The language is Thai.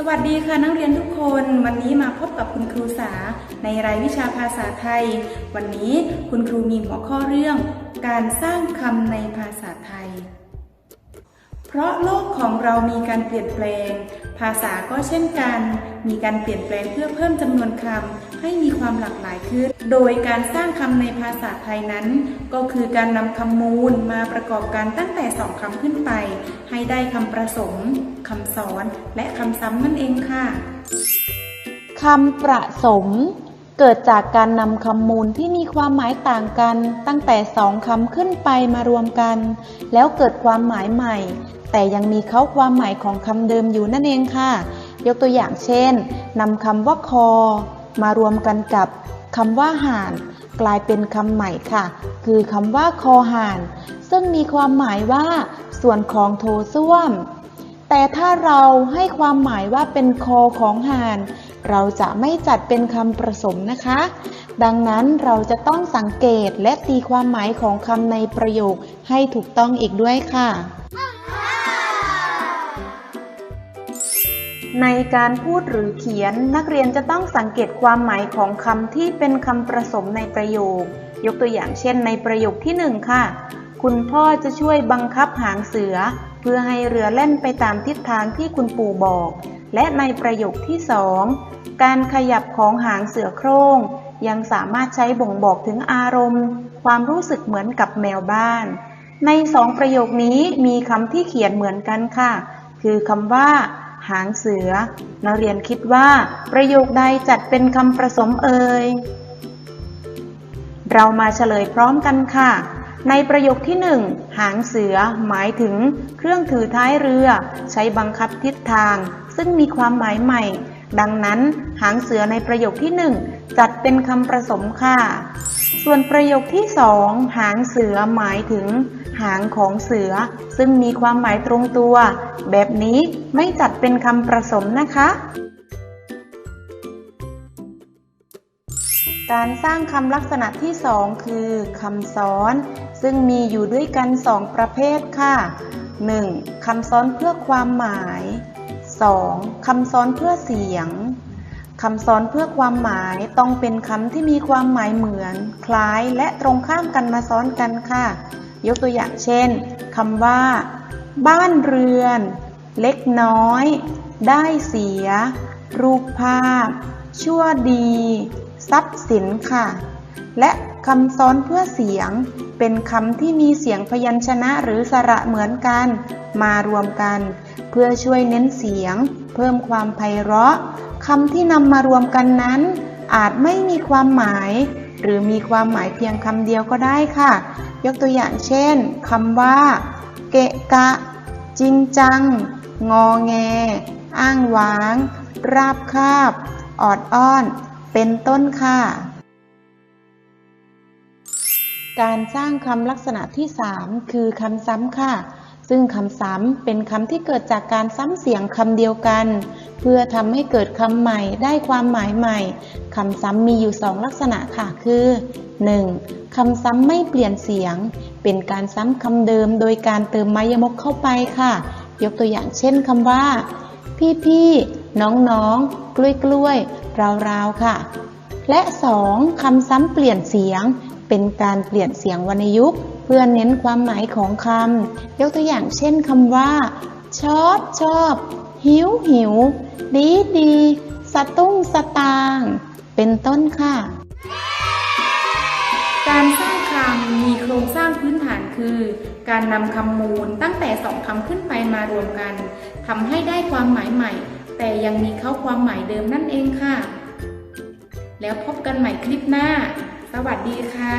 สวัสดีค่ะนักเรียนทุกคนวันนี้มาพบกับคุณครูสาในรายวิชาภาษาไทย วันนี้คุณครูมีหัวข้อเรื่อง การสร้างคำในภาษาไทย เพราะโลกของเรามีการเปลี่ยนแปลง ภาษาก็เช่นกัน มีการเปลี่ยนแปลงเพื่อเพิ่มจำนวนคำให้มีความหลากหลายขึ้น โดยการสร้างคำในภาษาไทยนั้น ก็คือการนำคำมูลมาประกอบกันตั้งแต่สองคำขึ้นไป ให้ได้คำประสมคำสอนและคำซ้ำนั่นเองค่ะคำประสม เกิดจากการนำคำมูลที่มีความหมายต่างกัน ตั้งแต่สองคำขึ้นไปมารวมกัน แล้วเกิดความหมายใหม่ แต่ยังมีเขาความหมายของคำเดิมอยู่นั่นเองค่ะ ยกตัวอย่างเช่นนำคำว่าคอ มารวมกันกับคำว่าห่าน กลายเป็นคำใหม่ค่ะ คือคำว่าคอห่าน ซึ่งมีความหมายว่า ส่วนของโถส้วม แต่ถ้าเราให้ความหมายว่าเป็นคอของห่าน เราจะไม่จัดเป็นคำประสมนะคะ ดังนั้นเราจะต้องสังเกตและตีความหมายของคำในประโยคให้ถูกต้องอีกด้วยค่ะ ในการพูดหรือเขียนนักเรียนจะต้องสังเกตความหมายของคำที่เป็นคำประสมในประโยค ยกตัวอย่างเช่นในประโยคที่หนึ่งค่ะ คุณพ่อจะช่วยบังคับหางเสือ เพื่อให้เรือแล่นไปตามทิศทางที่คุณปู่บอก และในประโยคที่สองการขยับของหางเสือโคร่ง ยังสามารถใช้บ่งบอกถึงอารมณ์ ความรู้สึกเหมือนกับแมวบ้าน ในสองประโยคนี้มีคำที่เขียนเหมือนกันค่ะ คือคำว่า หางเสือ นักเรียนคิดว่าประโยคใดจัดเป็นคำประสมเอ่ย เรามาเฉลยพร้อมกันค่ะ ในประโยคที่หนึ่งหางเสือหมายถึงเครื่องถือท้ายเรือ ใช้บังคับทิศทาง ซึ่งมีความหมายใหม่ ดังนั้นหางเสือในประโยคที่หนึ่งจัดเป็นคำประสมค่ะ ส่วนประโยคที่สองหางเสือหมายถึง หางของเสือ ซึ่งมีความหมายตรงตัว แบบนี้ไม่จัดเป็นคำประสมนะคะ การสร้างคำลักษณะที่สองคือคำซ้อน ซึ่งมีอยู่ด้วยกันสองประเภทค่ะ 1. คำซ้อนเพื่อความหมาย 2. คำซ้อนเพื่อเสียงคำซ้อนเพื่อความหมายต้องเป็นคำที่มีความหมายเหมือน คล้ายและตรงข้ามกันมาซ้อนกันค่ะ ยกตัวอย่างเช่นคำว่า บ้านเรือน เล็กน้อย ได้เสีย รูปภาพ ชั่วดี ทรัพย์สินค่ะ และคำซ้อนเพื่อเสียง เป็นคำที่มีเสียงพยัญชนะหรือสระเหมือนกัน มารวมกัน เพื่อช่วยเน้นเสียง เพิ่มความไพเราะคำที่นำมารวมกันนั้น อาจไม่มีความหมาย หรือมีความหมายเพียงคำเดียวก็ได้ค่ะ ยกตัวอย่างเช่นคำว่า เกะกะ จริงจัง งอแง อ้างว้าง ราบคาบ ออดอ้อน เป็นต้นค่ะ การสร้างคำลักษณะที่ 3 คือคำซ้ำค่ะ ซึ่งคำซ้ำเป็นคำที่เกิดจากการซ้ำเสียงคำเดียวกัน เพื่อทำให้เกิดคำใหม่ได้ความหมายใหม่คำซ้ำมีอยู่ 2 ลักษณะค่ะคือ 1. คำซ้ำไม่เปลี่ยนเสียง เป็นการซ้ำคำเดิมโดยการเติมไม้ยมกเข้าไปค่ะ ยกตัวอย่างเช่นคำว่า พี่พี่น้องน้องกล้วยกล้วยราวราวค่ะ และ 2. คำซ้ำเปลี่ยนเสียง เป็นการเปลี่ยนเสียงวรรณยุกต์ เพื่อเน้นความหมายของคำยกตัวอย่างเช่นคำว่า ชอบชอบ หิวหิว ดีดี สตุ้งสตาง เป็นต้นค่ะ การสร้างคำมีโครงสร้างพื้นฐานคือ การนำคำมูลตั้งแต่สองคำขึ้นไปมารวมกันทำให้ได้ความหมายใหม่ แต่ยังมีเข้าความหมายเดิมนั่นเองค่ะ แล้วพบกันใหม่คลิปหน้า สวัสดีค่ะ